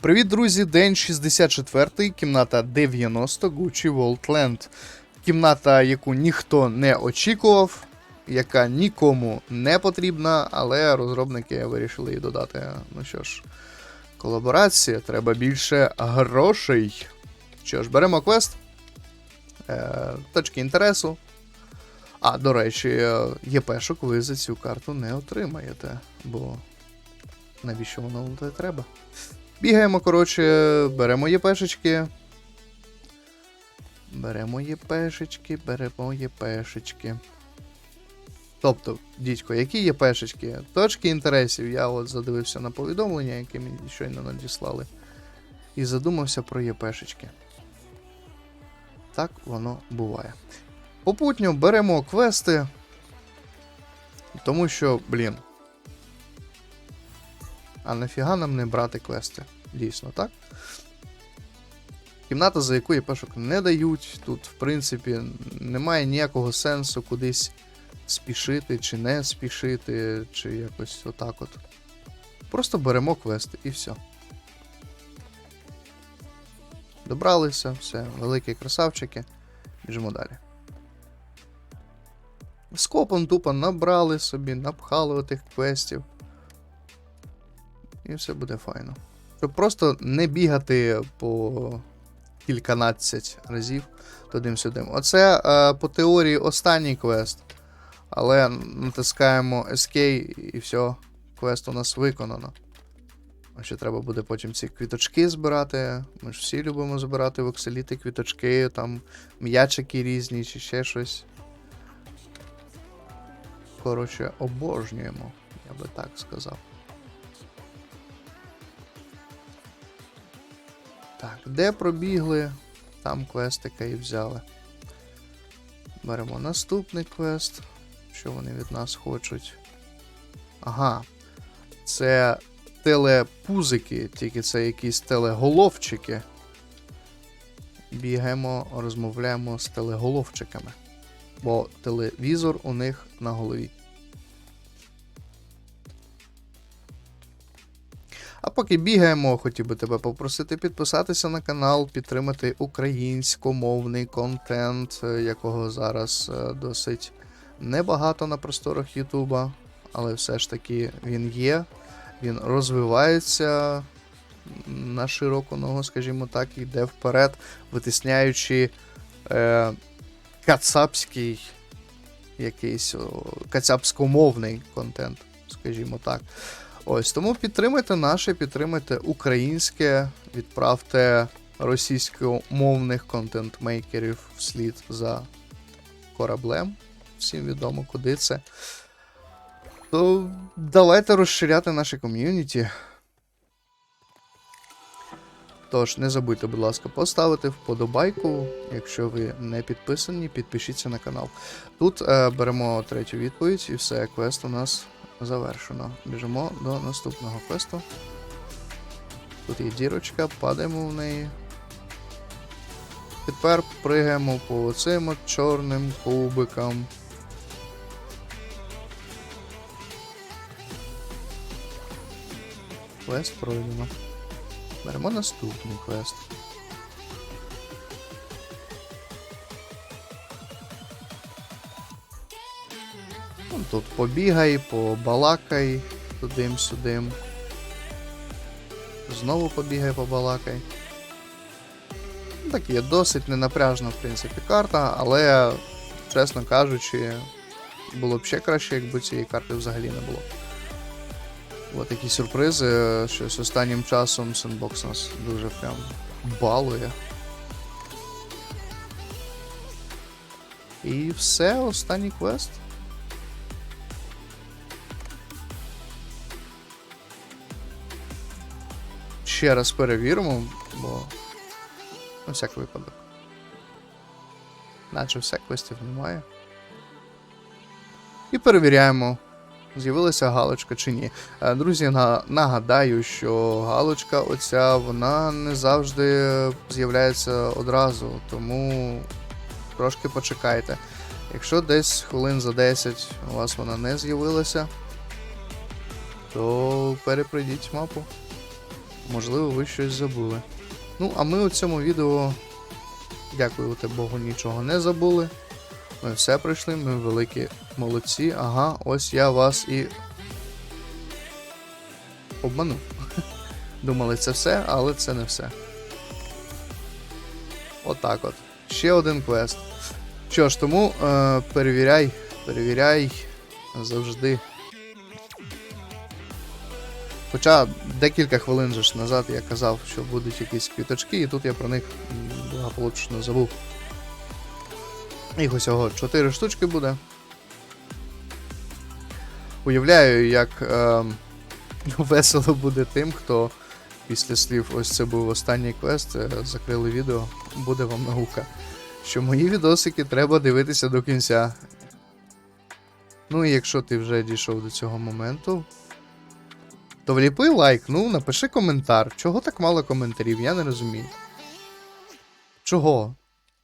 Привіт, друзі! День 64, кімната 90 Gucci World Land. Кімната, яку ніхто не очікував, яка нікому не потрібна, але розробники вирішили її додати. Ну що ж, колаборація, треба більше грошей. Що ж, беремо квест. Е, точки інтересу. А, до речі, е, ЄПшок ви за цю карту не отримаєте, бо навіщо воно треба? Бігаємо, коротше, беремо єпешечки. Беремо єпешечки, беремо єпешечки. Тобто, дідько, які єпешечки? Точки інтересів. Я от задивився на повідомлення, яке мені щойно надіслали. І задумався про єпешечки. Так воно буває. Попутньо беремо квести. Тому що, блін. А нафіга нам не брати квести? Дійсно, так? Кімната, за яку єпешок не дають. Тут, в принципі, немає ніякого сенсу кудись спішити, чи не спішити, чи якось отак от. Просто беремо квести і все. Добралися, все, великі красавчики. Біжимо далі. Скопом тупо набрали собі, напхали отих квестів. І все буде файно. Щоб просто не бігати по кільканадцять разів туди-сюди. Оце е, по теорії останній квест. Але натискаємо SK і все, квест у нас виконано. Ще треба буде потім ці квіточки збирати. Ми ж всі любимо збирати вокселіти, квіточки, там м'ячики різні чи ще щось. Коротше, обожнюємо, я би так сказав. Так, де пробігли, там квестика і взяли. Беремо наступний квест. Що вони від нас хочуть? Ага. Це телепузики, тільки це якісь телеголовчики. Бігаємо, розмовляємо з телеголовчиками. Бо телевізор у них на голові. Поки бігаємо, хотів би тебе попросити підписатися на канал, підтримати українськомовний контент, е, якого зараз е, досить небагато на просторах Ютуба, але все ж таки він є, він розвивається на широку ногу, скажімо так, йде вперед, витисняючи е, кацапський якийсь о, кацапськомовний контент, скажімо так. Ось тому підтримайте наше, підтримайте українське, відправте російськомовних контент-мейкерів вслід за кораблем. Всім відомо, куди це. То давайте розширяти наше ком'юніті. Тож, не забудьте, будь ласка, поставити вподобайку. Якщо ви не підписані, підпишіться на канал. Тут е, беремо третю відповідь, і все, квест у нас завершено. Біжимо до наступного квесту. Тут є дірочка, падаємо в неї. Тепер пригаємо по цим чорним кубикам. Квест пройдено. Беремо наступний квест. Тут побігай, побалакай тудим-сюдим. Знову побігай, побалакай. Так є досить ненапряжна, в принципі, карта, але, чесно кажучи, було б ще краще, якби цієї карти взагалі не було. От такі сюрпризи, щось останнім часом Sandbox нас дуже прям балує. І все, останній квест. Ще раз перевіримо, бо на всяк випадок. Наче все квестів немає. І перевіряємо, з'явилася галочка чи ні. Е, Друзі, нагадаю, що галочка оця вона не завжди з'являється одразу, тому трошки почекайте. Якщо десь хвилин за 10 у вас вона не з'явилася, то перепройдіть мапу. Можливо, ви щось забули. Ну, а ми у цьому відео, дякувати Богу, нічого не забули. Ми все пройшли, ми великі молодці. Ага, ось я вас і обманув. Думали, це все, але це не все. Отак от. Ще один квест. Що ж, тому е, перевіряй, перевіряй завжди. Хоча декілька хвилин же ж назад я казав, що будуть якісь квіточки, і тут я про них благополучно забув. Їх усього 4 штучки буде. Уявляю, як е, весело буде тим, хто після слів ось це був останній квест, е, закрили відео, буде вам наука. Що мої відосики треба дивитися до кінця. Ну і якщо ти вже дійшов до цього моменту, то вліпи лайк, ну напиши коментар. Чого так мало коментарів, я не розумію. Чого?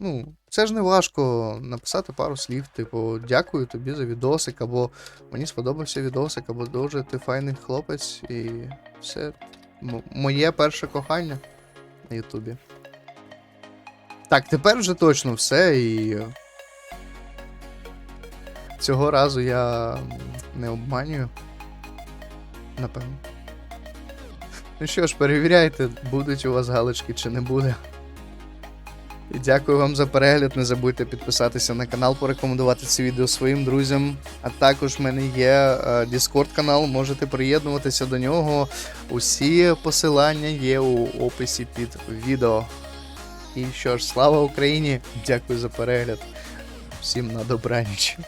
Ну, це ж не важко написати пару слів, типу, дякую тобі за відосик, або мені сподобався відосик, або дуже ти файний хлопець, і все. М- моє перше кохання на Ютубі. Так, тепер вже точно все, і. Цього разу я не обманюю. Напевно. Ну що ж, перевіряйте, будуть у вас галочки чи не буде. І дякую вам за перегляд. Не забудьте підписатися на канал, порекомендувати це відео своїм друзям. А також в мене є е, Discord канал, можете приєднуватися до нього. Усі посилання є у описі під відео. І що ж, слава Україні! Дякую за перегляд. Всім на добраніч.